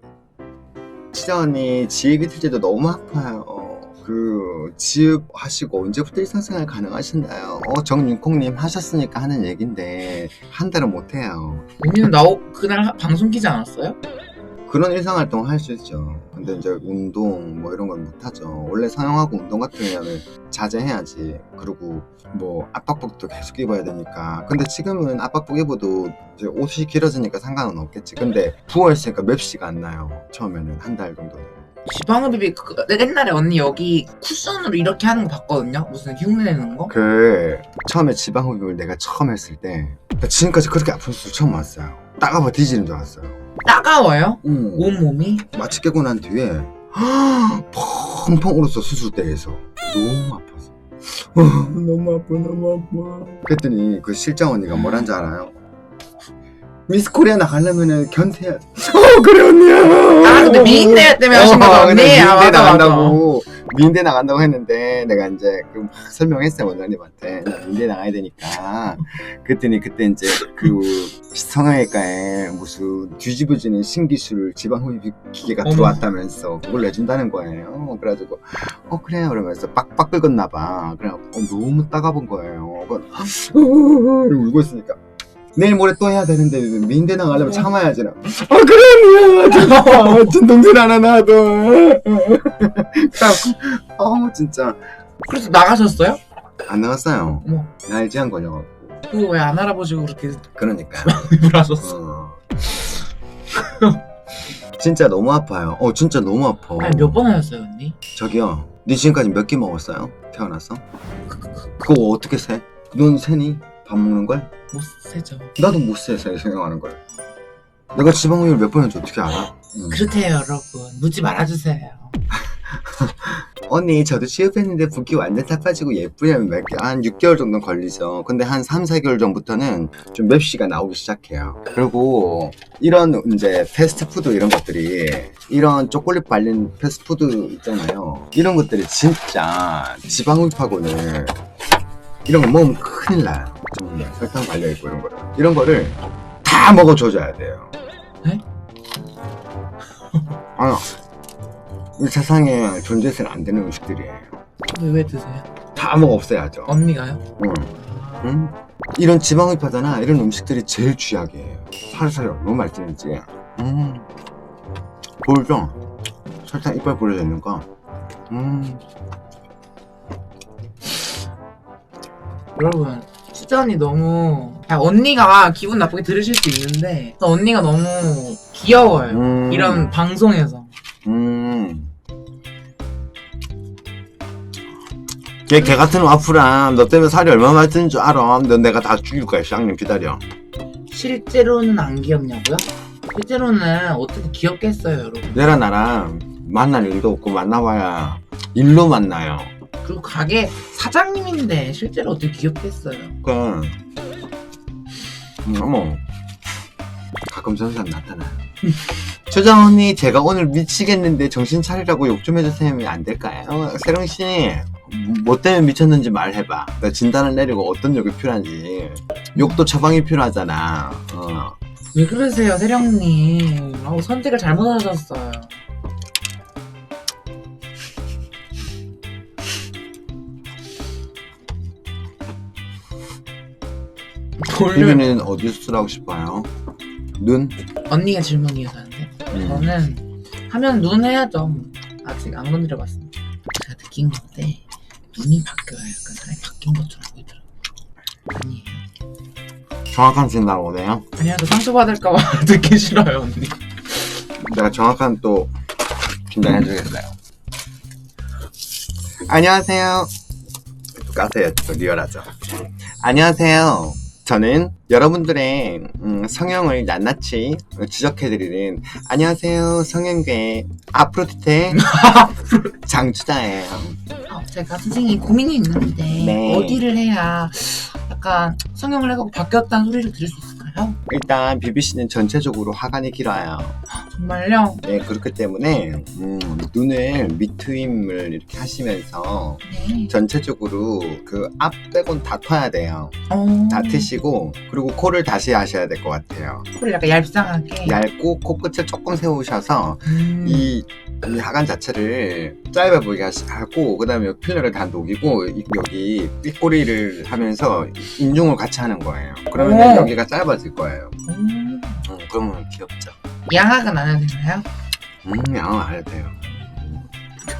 그 치자 언니 지읍 이틀 때도 너무 아파요. 그 지읍 하시고 언제부터 일상생활 가능하신가요? 어 정윤콩님 하셨으니까 하는 얘긴데 한 달은 못해요. 언니는 나오 그날 하- 방송 키지 않았어요? 그런 일상활동 할수 있죠. 근데 이제 운동 뭐 이런 건 못하죠. 원래 사용하고 운동 같은 경우는 자제해야지. 그리고 뭐 압박복도 계속 입어야 되니까. 근데 지금은 압박복 입어도 이제 옷이 길어지니까 상관은 없겠지. 근데 부어있으니까 맵시가 안 나요. 처음에는 한 달 정도는. 지방흡입이 그, 옛날에 언니 여기 쿠션으로 이렇게 하는 거 봤거든요? 무슨 흉내 내는 거? 그 처음에 지방흡입을 내가 처음 했을 때나 지금까지 그렇게 아픈 수술 처음 왔어요. 따가워 뒤지는 줄 알았어요. 따가워요? 응. 온몸이? 마취 깨고 난 뒤에 펑펑 울었어 수술대에서 너무 아파서 어, 너무 아파 너무 아파 그랬더니 그 실장 언니가 뭐란 줄 알아요? 미스 코리아 나가려면은 견뎌야 돼. 어 그래 언니야 아 근데 미인대 때문에 하신 언니? 미인대 아 맞아 맞아 나간다고 미인대 나간다고 했는데 내가 이제 그 막 설명했어요 원장님한테. 나 미인대 나가야 되니까. 그랬더니 그때 이제 그 성형외과에 무슨 뒤집어지는 신기술 지방 흡입 기계가 어머. 들어왔다면서 그걸 내준다는 거예요. 그래가지고 어 그래요. 그러면서 빡빡 긁었나 봐. 그래갖고 어, 너무 따가운 거예요. 그건 울고 있으니까 내일 모레 또 해야 되는데 미인대 나가려면 참아야지 나. 아 그래 언니야 진동질 안 하나 도 어 진짜 그래서 나가셨어요? 안 나갔어요 어머 날 제한 걸려갖고 그거 왜안 알아보시고 그렇게 그러니까 입을 하셨어? 어. 진짜 너무 아파요 어 진짜 너무 아파 아니 몇 번 하셨어요 언니? 저기요 니 지금까지 몇 끼 먹었어요? 태어났어? 그거 어떻게 세? 넌 세니? 밥 먹는 걸? 못 세죠. 나도 못세 생각하는 걸. 내가 지방흡입을 몇번 했는지 어떻게 알아? 응. 그렇대요 여러분. 묻지 말아주세요. 언니 저도 취업했는데 붓기 완전 다 빠지고 예쁘냐면 몇 개, 한 6개월 정도 걸리죠. 근데 한 3, 4개월 전부터는 좀 맵시가 나오기 시작해요. 그리고 이런 이제 패스트푸드 이런 것들이 이런 초콜릿 발린 패스트푸드 있잖아요. 이런 것들이 진짜 지방흡입하고는 이런 거 먹으면 큰일 나요 정말 설탕 발려 있고 이런 거를 이런 거를 다 먹어줘줘야 돼요 네? 아, 이 세상에 존재해서는 안 되는 음식들이에요 왜, 왜 드세요? 다 먹어 없애야죠. 언니가요? 응. 응? 이런 지방흡입하잖아. 이런 음식들이 제일 취약이에요. 살살 너무 맛있는지. 음. 보이죠? 설탕 이빨 뿌려져 있는 거. 음. 여러분 언니 너무 아, 언니가 기분 나쁘게 들으실 수 있는데 언니가 너무 귀여워요 음. 이런 방송에서 음. 걔, 걔 같은 와플아. 너 때문에 살이 얼마나 많이 찌는 줄 알아? 너 내가 다 죽일 거야, 쌍님 기다려. 실제로는 안 귀엽냐고요? 실제로는 어떻게 귀엽겠어요 여러분 얘랑 나랑 만날 일도 없고 만나봐야 일로 만나요. 그리고 가게 사장님인데 실제로 어떻게 귀엽겠어요? 그러니까 음, 어머. 가끔 저런 사람 나타나요. 초장 언니 제가 오늘 미치겠는데 정신 차리라고 욕 좀 해주세요. 안 될까요? 세령 씨 뭐 때문에 미쳤는지 말해봐. 나 진단을 내리고 어떤 욕이 필요한지. 욕도 처방이 필요하잖아. 어. 왜 그러세요 세령님? 아우 선택을 잘못하셨어요 돌려 비비는 어디 수술하고 싶어요? 눈? 언니가 질문이어서 하는데 음. 저는 하면 눈 해야죠. 아직 안 건드려봤습니다. 제가 느낀 건데 눈이 바뀌어야 약간 사람이 바뀐 것처럼 보이더라고요. 아니에요. 정확한 진단 원해요? 아니요, 저 상처받을까봐 듣기 싫어요, 언니. 내가 정확한 또 진단해주겠어요. 안녕하세요. 또 까세요. 또 리얼하죠. 안녕하세요. 저는 여러분들의 음, 성형을 낱낱이 지적해드리는 안녕하세요 성형계 아프로티테 장주다예요. 어, 제가 선생님 고민이 있는데 네. 어디를 해야 약간 성형을 해갖고 바뀌었다는 소리를 들을 수 있을까요? 일단 비비 씨는 전체적으로 하관이 길어요. 정말요? 네, 그렇기 때문에 음, 눈을 밑트임을 이렇게 하시면서 네. 전체적으로 그 앞 빼곤 다 터야 돼요. 어. 다 트시고 그리고 코를 다시 하셔야 될 것 같아요. 코를 약간 얇상하게. 얇고 코끝을 조금 세우셔서 음. 이, 이 하관 자체를 짧아 보이게 하고 그다음에 필러를 다 녹이고 이- 여기 삐꼬리를 하면서 인중을 같이 하는 거예요. 그러면 오. 여기가 짧아질 거예요. 음. 음, 그러면 귀엽죠. 양악은 안 해도 되나요? 음, 양은 안 해도 돼요.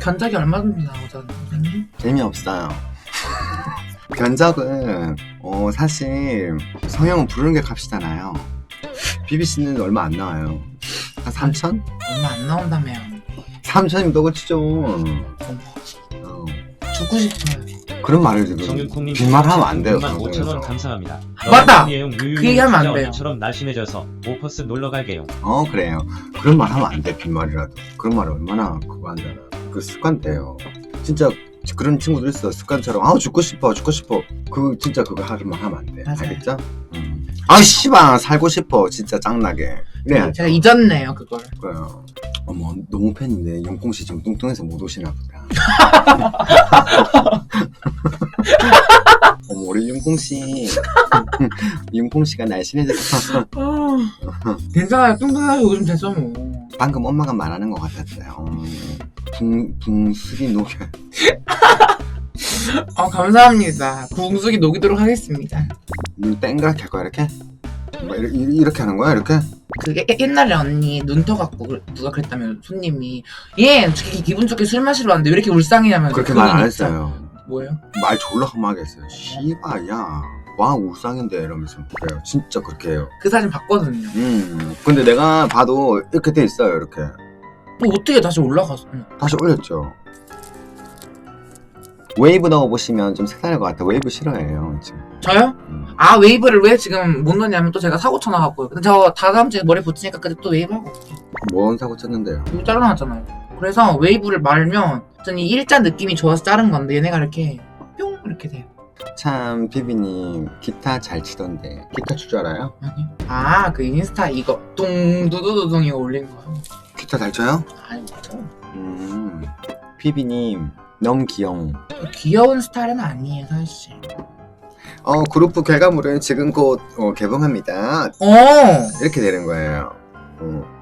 견적이 얼마 정도 나오잖아요, 선생님? 재미없어요. 견적은 어, 사실 성형은 부르는 게 값이잖아요. BBC는 얼마 안 나와요. 한 3천? 얼마 안 나온다며요. 3천이면 너가 치죠. 어머, 어, 죽고 싶어요. 그런 말을 지금 정윤콩님 빈말 하면 안 돼요. 5만 5천 원 방송에서. 감사합니다. 맞다! 그 얘기하면 안 돼요. 처럼 날씬해져서 오퍼스 놀러 갈게요. 어 그래요. 그런 말 하면 안 돼. 빈말이라도. 그런 말 얼마나 그거 한잖아. 그 습관 돼요. 진짜 그런 친구들 있어. 습관처럼 아 죽고 싶어 죽고 싶어. 그 진짜 그거 하면 하면 안 돼. 맞아요. 알겠죠? 음. 아 씨발 살고 싶어 진짜 짱나게. 그래 제가 잊었네요, 그걸. 거예요. 어머 너무 팬인데 영콩 씨 지금 뚱뚱해서 못 오시나 보다. 어머 우리 윤콩 씨, 윤콩 씨가 날씬해져서 괜찮아요. 뚱뚱하게 요즘 됐어, 뭐. 방금 엄마가 말하는 것 같았어요. 음, 붕 붕술이 녹여. 어, 감사합니다. 궁숙이 녹이도록 하겠습니다. 눈 땡그랗게 할 거야 이렇게? 뭐 이렇게, 이렇게 하는 거야 이렇게? 그게 옛- 옛날에 언니 눈 터 갖고 그- 누가 그랬다면 손님이 얘 어떻게 기분 좋게 술 마시러 왔는데 왜 이렇게 울상이냐면 그렇게 말 안 했어요. 뭐예요? 말 졸라 험하게 했어요. 씨발야. 와 울상인데 이러면서 그래요. 진짜 그렇게 해요. 그 사진 봤거든요. 음. 근데 내가 봐도 이렇게 돼 있어요 이렇게. 또 어떻게 다시 올라갔어? 다시 올렸죠. 웨이브 넣어보시면 좀 색다를 것 같아. 웨이브 싫어해요 지금. 저요? 음. 아 웨이브를 왜 지금 못 넣냐면 또 제가 사고 쳐나갔고요. 근데 저 다다음 주에 머리 붙이니까 그때 또 웨이브 하고 올게요. 뭔 사고 쳤는데요? 이거 잘라놨잖아요. 그래서 웨이브를 말면 전이 일자 느낌이 좋아서 자른 건데 얘네가 이렇게 뿅 이렇게 돼요. 참 비비님 기타 잘 치던데 기타 칠 줄 알아요? 아니요. 아 그 인스타 이거 뚱두두두둥 이거 올린 거요. 기타 잘 쳐요? 아니 저 음. 비비님 너무 귀여워. 귀여운 스타일은 아니에요 사실. 어 그룹 결과물은 지금 곧 어, 개봉합니다. 어 이렇게 되는 거예요. 어,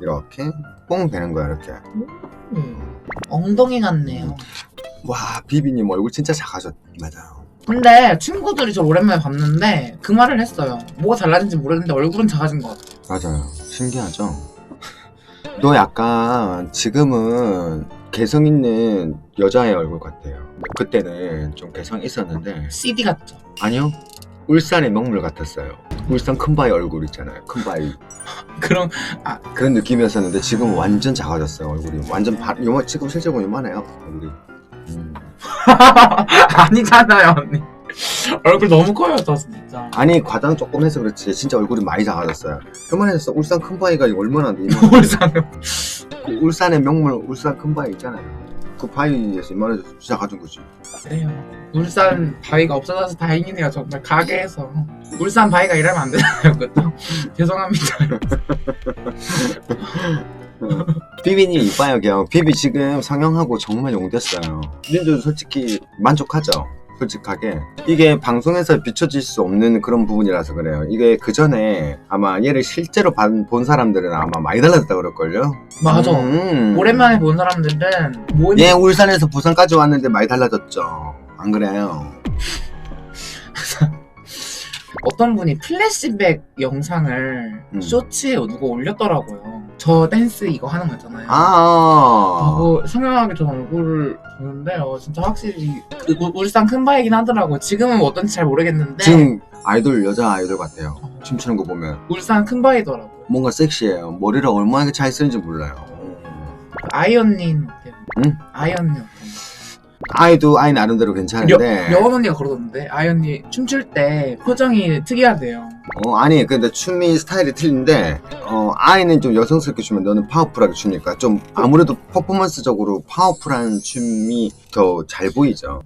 이렇게 뽕 되는 거야 이렇게. 음, 엉덩이 같네요. 와 비비님 얼굴 진짜 작아졌. 맞아요. 근데 친구들이 저 오랜만에 봤는데 그 말을 했어요. 뭐가 달라진지 모르겠는데 얼굴은 작아진 것 같아. 맞아요. 신기하죠? 너 약간 지금은 개성 있는 여자의 얼굴 같아요. 그때는 좀 개성 있었는데 CD 같죠? 아니요. 울산의 명물 같았어요. 울산 큰바위 얼굴 있잖아요. 큰바위 그럼 그런 느낌이었었는데 지금 완전 작아졌어요. 얼굴이 완전 바, 요만 지금 실제 보면 요만해요. 얼굴이. 음. 아니잖아요 언니. 얼굴 너무 커요 저 진짜. 아니 과장 조금 해서 그렇지 진짜 얼굴이 많이 작아졌어요. 요만해서 울산 큰바위가 얼마나 울산. 그 울산의 명물 울산 큰바위 있잖아요. 그 바위에서 이만해서 작아진 거지. 그래요. 울산 바위가 없어져서 다행이네요 정말 가게에서. 울산 바위가 이러면 안 되잖아요 그죠? 죄송합니다. 비비님 이봐요 그냥 비비 지금 성형하고 정말 용됐어요 님도 솔직히 만족하죠 솔직하게 이게 방송에서 비춰질 수 없는 그런 부분이라서 그래요 이게 그 전에 아마 얘를 실제로 본, 본 사람들은 아마 많이 달라졌다 그럴걸요 맞아. 음. 오랜만에 본 사람들은 뭐얘 울산에서 부산까지 왔는데 많이 달라졌죠 안 그래요 어떤 분이 플래시백 영상을 음. 쇼츠에 누가 올렸더라고요. 저 댄스 이거 하는 거 있잖아요. 아 그거 성형하기 전 얼굴 을 보는데요. 진짜 확실히 그 울- 울산 큰 바이긴 하더라고. 지금은 어떤지 잘 모르겠는데 지금 아이돌 여자 아이돌 같아요 춤추는 거 보면 울산 큰 바이더라고요. 뭔가 섹시해요 머리를 얼마나 잘 쓰는지 몰라요 아이언님? 응? 아이언님? 아이도 아이 나름대로 괜찮은데 여원 언니가 그러던데 아이 언니 춤출 때 표정이 특이하대요. 어 아니 근데 춤이 스타일이 틀린데 어 아이는 좀 여성스럽게 추면 너는 파워풀하게 추니까 좀 아무래도 퍼포먼스적으로 파워풀한 춤이 더 잘 보이죠